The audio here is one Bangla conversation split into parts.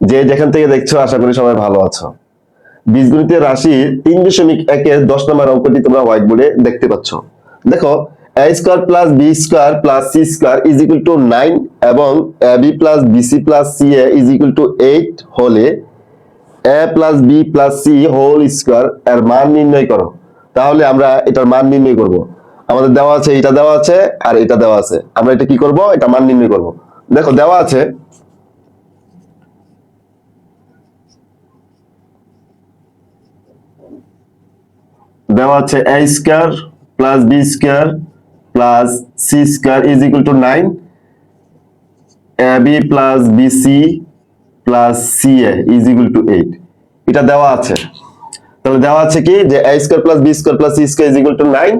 যে যেখান থেকে দেখছ, আশা করি সবাই ভালো আছো। বীজগণিতের রাশির তিন দশমিক একের দশ নম্বর অঙ্কটি তোমরা হোয়াইট বোর্ডে দেখতে পাচ্ছ। দেখো A square plus B square plus C square is equal to nine এবং A B plus BC plus C A is equal to eight হলে A plus B plus C whole square এর মান নির্ণয় করো। তাহলে আমরা এটার মান নির্ণয় করব। আমাদের দেওয়া আছে, এটা দেওয়া আছে আর এটা দেওয়া আছে। আমরা এটা কি করব? এটা মান নির্ণয় করব। দেখো, দেওয়া আছে দেওয়া আছে A square plus B square plus C square is equal to nine A B plus BC plus C A is equal to eight এটা দেওয়া আছে। তাহলে দেওয়া আছে কি? যে A square plus B square plus C square is equal to nine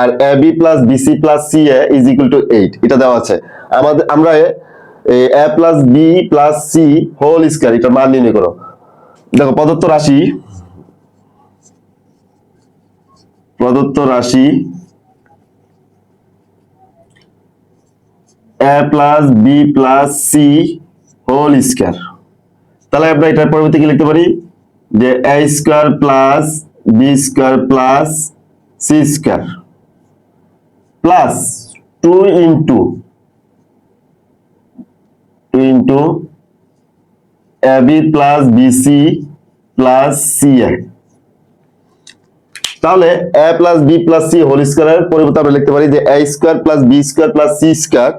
R A B plus BC plus C A is equal to eight এটা দেওয়া আছে। আমাদের, আমরা A plus B plus C whole square এটা মান নির্ণয় করো। দেখো, প্রদত্ত রাশি প্রদত্ত রাশি A plus B plus C whole square তাহলে আমরা এটার পরবর্তী কি লিখতে পারি? যে A square plus B square plus C square plus two into two into A B plus BC plus C A তাহলে A plus B plus C whole স্কোয়ারের পরিবর্তে আমরা লিখতে পারি যে A square plus B square plus C square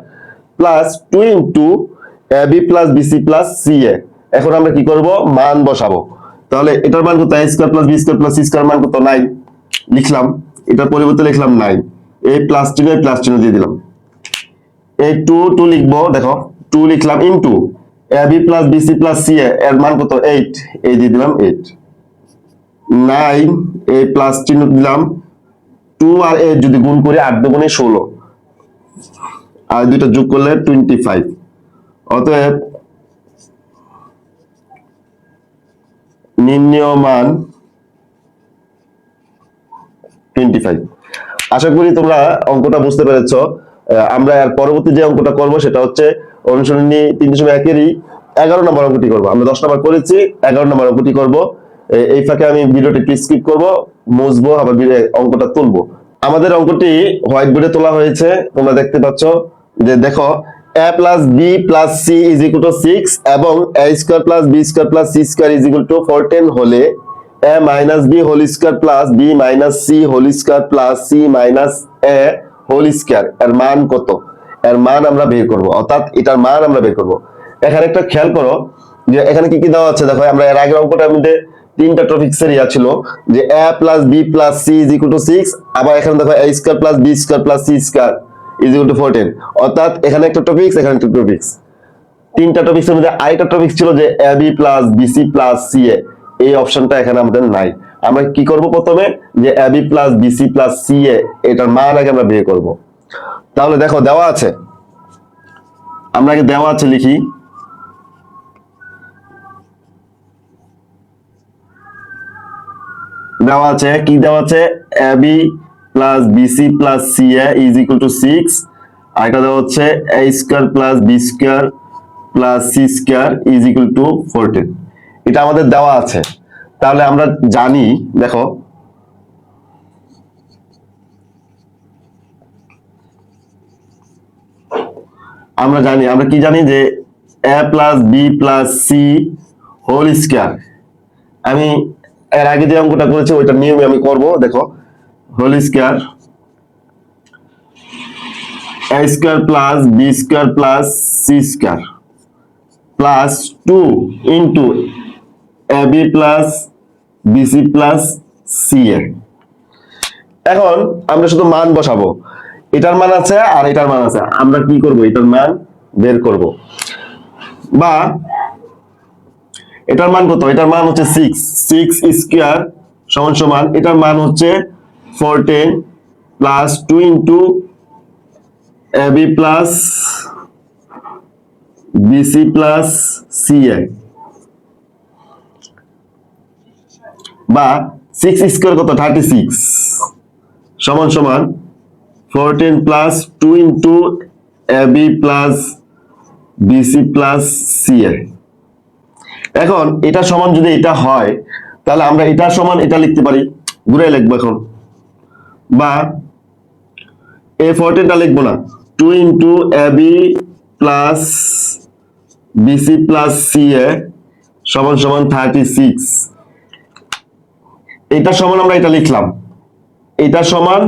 plus two into A B plus BC plus C A এখন আমরা কি করব? মান বসাবো। তাহলে এটার মান কত? A square plus B square plus C square মান কত? নাইন লিখলাম। এটার পরিবর্তে লিখলাম নাইন এই প্লাস চিহ্ন এই প্লাস চিহ্ন দিয়ে দিলাম। এই টু টু লিখব। দেখো টু লিখলাম into A B plus BC plus C এর মান কত? এইট এই দিয়ে দিলাম এইট নাইন এই প্লাস চিহ্ন দিলাম। টু আর এইট যদি গুণ করি আট দুগুণে ষোলো। আর দুইটা যোগ করলে টোয়েন্টি ফাইভ অতএব নির্ণয় মান টোয়েন্টি ফাইভ আশা করি তোমরা অঙ্কটা বুঝতে পেরেছ। আমরা এর পরবর্তী যে অঙ্কটা করব সেটা হচ্ছে অনুসরণী তিন দশমিক একেরই এগারো নম্বর অঙ্কটি করব। আমরা দশ নম্বর করেছি, এগারো নম্বর অঙ্কটি করব। এ- এই ফাঁকে আমি ভিডিওটি স্কিপ করব, মুছবো, আবার অঙ্কটা তুলবো। আমাদের অঙ্কটি হোয়াইট বোর্ডে তোলা হয়েছে, তোমরা দেখতে পাচ্ছ যে দেখো A plus B plus C is equal to six এবং A square plus B square plus C square is equal to fourteen হলে A minus B whole square plus B minus C whole square plus C minus A whole square এর মান কত? এর মান আমরা বের করব, অর্থাৎ এটার মান আমরা বের করব। এখানে একটা খেয়াল করো যে এখানে কি কি দেওয়া আছে? দেখো, আমরা এর আগের অঙ্কটার মধ্যে তিনটা টপিক্সের ইয়া ছিল। যে A plus B plus C is equal to six আবার এখানে দেখো A square plus B square plus C square is equal to fourteen অর্থাৎ এখানে একটা টপিক্স এখানে একটা টপিক্স তিনটা টপিক্সের মধ্যে আরেকটা টপিক ছিল যে A B plus BC plus C A. এই অপশনটা এখানে আমাদের নাই। আমরা কি করব প্রথমে? যে A B plus BC plus C A এটার মান আগে আমরা বের করব। তাহলে দেখো, দেওয়া আছে। আমরা আগে দেওয়া আছে লিখি। দেওয়া আছে, কি দেওয়া আছে? A plus BC plus C A is equal to six দেওয়া হচ্ছে A square plus B square plus C square is equal to fourteen এটা আমাদের দেওয়া আছে। তাহলে আমরা জানি, দেখো। আমরা জানি, আমরা কি জানি যে A plus B plus C whole square আমি এর আগে যে অঙ্কটা করেছি, ওইটা নিয়মে আমি করব। দেখো, whole square A square plus B square plus C square plus two into A B plus BC plus C A এখন আমরা শুধু মান বসাবো। এটার মান আছে আর এটার মান আছে। আমরা কি করব? এটার মান বের করব। বা এটার মান কত? এটার মান হচ্ছে সিক্স সিক্স স্কোয়ার সমান সমান, এটার মান হচ্ছে fourteen plus two into A B plus BC plus C A বা সিক্স স্কোয়ার কত? থার্টি সিক্স সমান সমান fourteen plus two into A B plus BC plus C A এখন এটা সমান যদি এটা হয়, তাহলে আমরা এটা সমান এটা লিখতে পারি। ঘুরে লিখব এখন। বা এ ফোরটিনটা লিখব না। Two into A B plus BC plus C A সমান সমান থার্টি সিক্স এটা সমান আমরা এটা লিখলাম। এটা সমান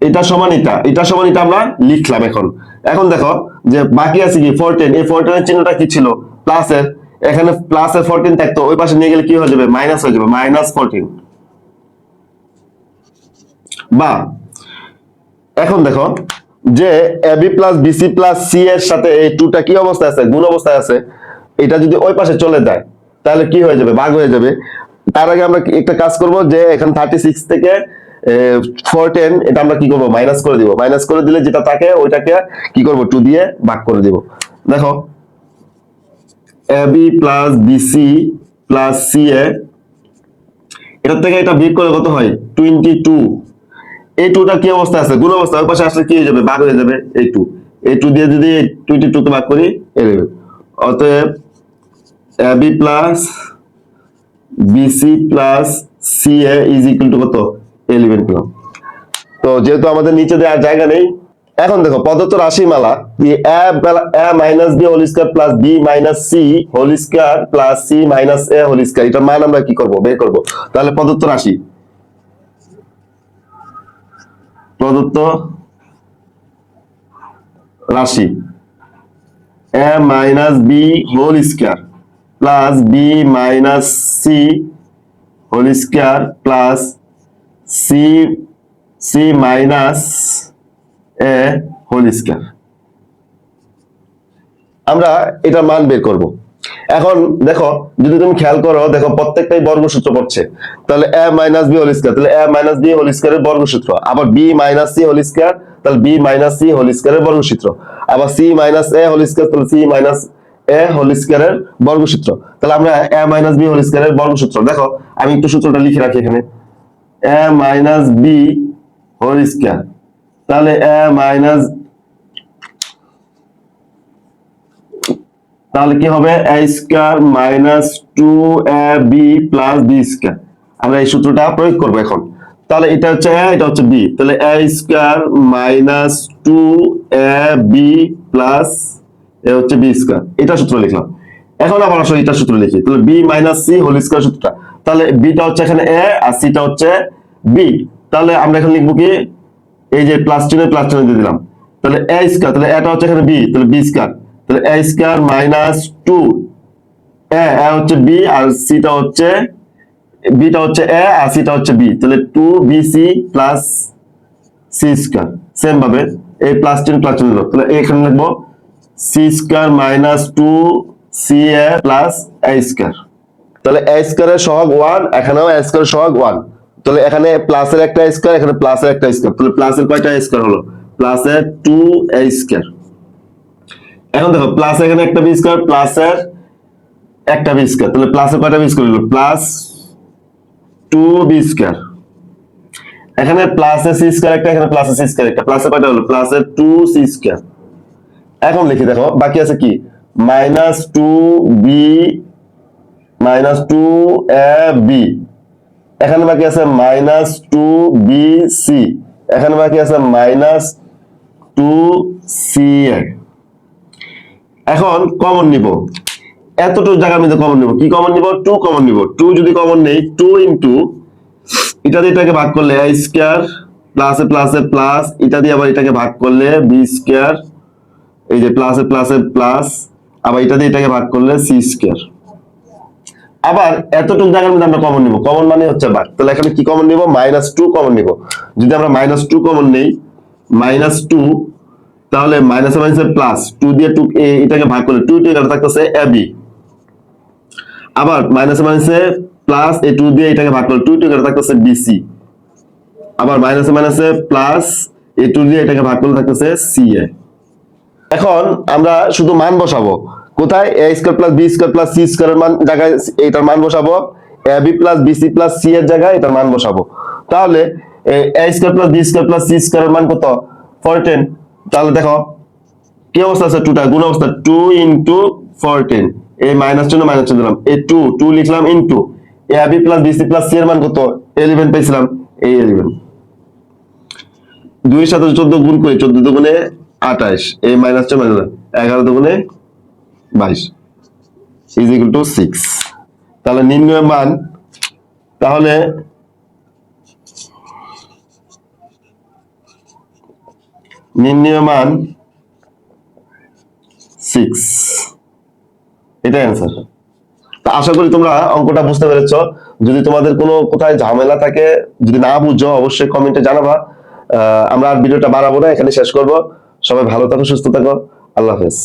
এটা সমান এটা। এটা সমান এটা আমরা লিখলাম এখন। এখন দেখো যে বাকি আছে কি ফোরটিন এই ফোরটিনের চিহ্নটা কি ছিল? প্লাসের এখানে প্লাসের ফোরটিন থাকতো, ওই পাশে নিয়ে গেলে কি হয়ে যাবে? মাইনাস হয়ে যাবে মাইনাস ফোরটিন বা, এখন দেখো যে AB plus BC plus C এর সাথে এই টুটা কি অবস্থায় আছে? গুণ অবস্থায় আছে। এটা যদি ওই পাশে চলে যায়, তাহলে কি হয়ে যাবে? ভাগ হয়ে যাবে। তার আগে আমরা একটা কাজ করব যে এখানে থার্টি সিক্স থেকে ফোর টেন এটা আমরা কি করব? মাইনাস করে দিব। মাইনাস করে দিলে যেটা থাকে, ওইটাকে কি করব? টু দিয়ে ভাগ করে দিব। দেখো AB plus BC plus C A এটার থেকে এটা বিয়োগ করে কত হয়? টোয়েন্টি টু এই টুটা কি অবস্থা আছে? গুণ অবস্থা ওই পাশে আসলে কি হয়ে যাবে? ভাগ হয়ে যাবে এই টু এই টু দিয়ে যদি টোয়েন্টি টু কে ভাগ করি এলেভেন অতএব plus BC plus C A is equal to কত? এলিভেন পেলাম। তো যেহেতু আমাদের নিচে দেওয়ার জায়গা নেই এখন দেখো পদার্থ রাশিমালা A minus B whole square plus B minus C whole square plus C minus A whole square এটার মান আমরা কি করব? বের করব। তাহলে পদার্থ রাশি। প্রদত্ত রাশি। A minus B whole square plus B minus C whole square plus C C minus A whole square. আমরা এটা মান বের করব। এখন দেখো, যদি তুমি খেয়াল করো, দেখো প্রত্যেকটাই বর্গসূত্র পড়ছে। তাহলে A minus B whole square, তাহলে এ মাইনাস বি হোল স্কয়ারের বর্গসূত্র। আবার B minus C whole square, তাহলে বি মাইনাস সি হোল স্কয়ারের বর্গসূত্র। আবার C minus A whole square, তাহলে সি মাইনাস এ হোল স্কয়ারের বর্গসূত্র। তাহলে আমরা এ মাইনাস বি হোল স্কয়ারের বর্গসূত্র। দেখো, আমি একটু সূত্রটা লিখে রাখি এখানে। A minus B whole square. তাহলে এ মাইনাস তাহলে কি হবে? A square minus two A B plus B square. আমরা এই সূত্রটা প্রয়োগ করব এখন। তাহলে এটা হচ্ছে এ, এটা হচ্ছে বি। তাহলে A square minus two A B plus A হচ্ছে বি স্কয়ার। এটা সূত্র লিখলাম। এখন আবার আসলে এটা সূত্র লিখি। তাহলে B minus C whole square সূত্রটা। তাহলে বিটা হচ্ছে এখানে এ আর সিটা হচ্ছে বি। তাহলে আমরা এখন লিখব কি? এই যে প্লাস চিহ্ন প্লাস চিহ্ন দিয়ে দিলাম। তাহলে এ স্কয়ার তাহলে এটা হচ্ছে এখানে বি তাহলে বি স্কয়ার তাহলে A square minus two A হচ্ছে বি আর সিটা হচ্ছে বিটা হচ্ছে এ আর সিটা হচ্ছে বি তাহলে two B C plus C square same ভাবে এই প্লাস চিহ্ন প্লাস চিহ্ন দিলাম। তাহলে এখানে লিখব C square minus two C A plus A square তাহলে এ স্কয়ারের সহগ ওয়ান এখানেও এ স্কয়ারের সহগ ওয়ান তাহলে এখানে প্লাসের একটা স্কয়ার এখানে প্লাসের একটা স্কয়ার তাহলে প্লাসের কয়টা স্কয়ার হলো প্লাসের টু এ স্কয়ার এখন দেখো প্লাস এখানে একটা বি স্কয়ার প্লাসের একটা বি স্কয়ার তাহলে প্লাসের কয়টা বি স্কয়ার হলো প্লাস টু বি স্কয়ার এখানে প্লাসের সি স্কয়ার একটা এখানে প্লাসের সি স্কয়ার একটা প্লাসের কয়টা হলো প্লাসের টু সি স্কয়ার এখন লিখি দেখো বাকি আছে কি minus two B minus two A B এখানে বাকি আছে মাইনাস টু বি সি। এখানে বাকি আছে মাইনাস টু সি এ এখন কমন নিব। এতটুকু জায়গার মধ্যে কমন নিব। কি কমন নিব? টু কমন নিব। টু যদি কমন নেই টু ইন্টু এটা দিয়ে এটাকে ভাগ করলে আই স্কয়ার প্লাসে প্লাসে প্লাস এ প্লাস এটা দিয়ে আবার এটাকে ভাগ করলে বি স্কয়ার এই যে প্লাসে প্লাসে প্লাস আবার এটা দিয়ে এটাকে ভাগ করলে সি স্কয়ার আবার এতটুকু জায়গার মধ্যে আমরা কমন নিব। কমন মানে হচ্ছে বার। তাহলে এখানে কি কমন নিব? মাইনাস টু কমন নিব। যদি আমরা মাইনাস টু কমন নেই মাইনাস টু তাহলে মাইনাস মাইনাসে প্লাস টু দিয়ে টু এটাকে ভাগ করলে টু টু এখানে থাকতেছে এ বি আবার মাইনাস মাইনাসে প্লাস এই টু দিয়ে এটাকে ভাগ করলে টু টু এখানে থাকতেছে বিসি আবার মাইনাসে মাইনাসে প্লাস এ টু দিয়ে এটাকে ভাগ করলে থাকতেছে সি এ এখন আমরা শুধু মান বসাবো। কোথায়? A square plus B square plus C স্কয়ারের মান জায়গায় এটার মান বসাবো। A B plus BC plus C এর জায়গায় এটার মান বসাবো। তাহলে, A square plus B square plus C স্কয়ারের মান কত? ফোরটিন তাহলে দেখো, কি অবস্থা আছে টুটা গুণ অবস্থা টু ইন্টু ফোরটিন এই মাইনাস চিহ্ন মাইনাস চিহ্ন দিলাম। এই টু টু লিখলাম into A B plus BC plus C এর মান কত? এলিভেন পেয়েছিলাম। এই এলিভেন দুইয়ের সাথে চোদ্দ গুণ করি, চোদ্দ দুগুণে আঠাইশ এই মাইনাস চিহ্ন মাইনাস এগারো দুগুণে বাইশ। ইজ ইকুয়াল টু সিক্স তাহলে নির্ণয় মান, তাহলে নির্ণয় মান সিক্স এটাই অ্যান্সার আশা করি তোমরা অঙ্কটা বুঝতে পেরেছ। যদি তোমাদের কোনো কোথায় ঝামেলা থাকে, যদি না বুঝো, অবশ্যই কমেন্টে জানাবা। আমরা আর ভিডিওটা বাড়াবো না, এখানে শেষ করব। সবাই ভালো থাকো, সুস্থ থাকো। আল্লাহ হাফেজ।